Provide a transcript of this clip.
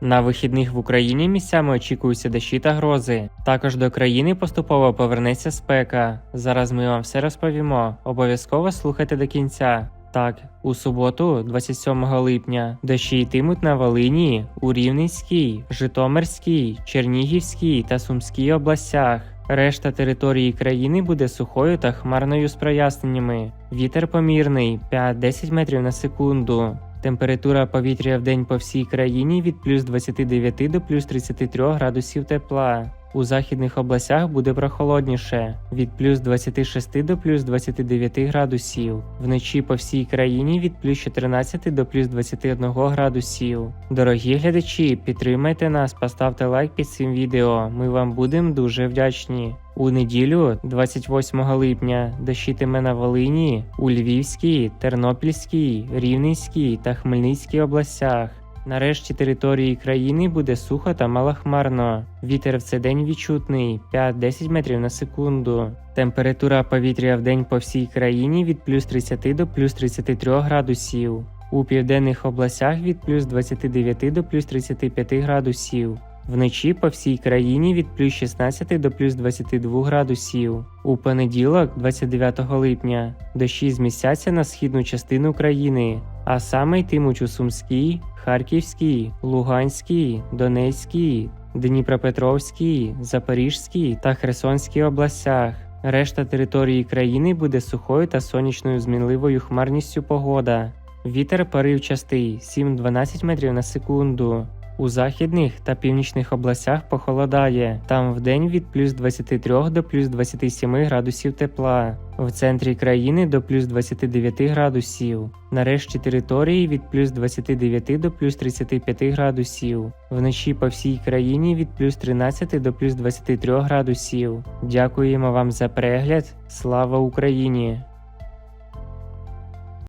На вихідних в Україні місцями очікуються дощі та грози. Також до країни поступово повернеться спека. Зараз ми вам все розповімо. Обов'язково слухайте до кінця. Так, у суботу, 27 липня, дощі йтимуть на Волині, у Рівненській, Житомирській, Чернігівській та Сумській областях. Решта території країни буде сухою та хмарною з проясненнями. Вітер помірний 5-10 метрів на секунду. Температура повітря в день по всій країні від плюс 29 до плюс 33 градусів тепла. У західних областях буде прохолодніше від плюс 26 до плюс 29 градусів. Вночі по всій країні від плюс 14 до плюс 21 градусів. Дорогі глядачі, підтримайте нас, поставте лайк під цим відео. Ми вам будемо дуже вдячні. У неділю, 28 липня, дощитиме на Волині, у Львівській, Тернопільській, Рівненській та Хмельницькій областях. Нарешті території країни буде сухо та малохмарно. Вітер в цей день відчутний 5-10 метрів на секунду. Температура повітря в день по всій країні від плюс 30 до плюс 33 градусів. У південних областях від плюс 29 до плюс 35 градусів. Вночі по всій країні від плюс 16 до плюс 22 градусів. У понеділок, 29 липня, дощі змістяться на східну частину країни, а саме йтимуть у Сумській, Харківській, Луганській, Донецькій, Дніпропетровській, Запорізькій та Херсонській областях. Решта території країни буде сухою та сонячною з мінливою хмарністю погода. Вітер поривчастий 7-12 метрів на секунду. У західних та північних областях похолодає, там вдень від плюс 23 до плюс 27 градусів тепла, в центрі країни до плюс 29 градусів, нарешті території від плюс 29 до плюс 35 градусів, вночі по всій країні від плюс 13 до плюс 23 градусів. Дякуємо вам за перегляд. Слава Україні!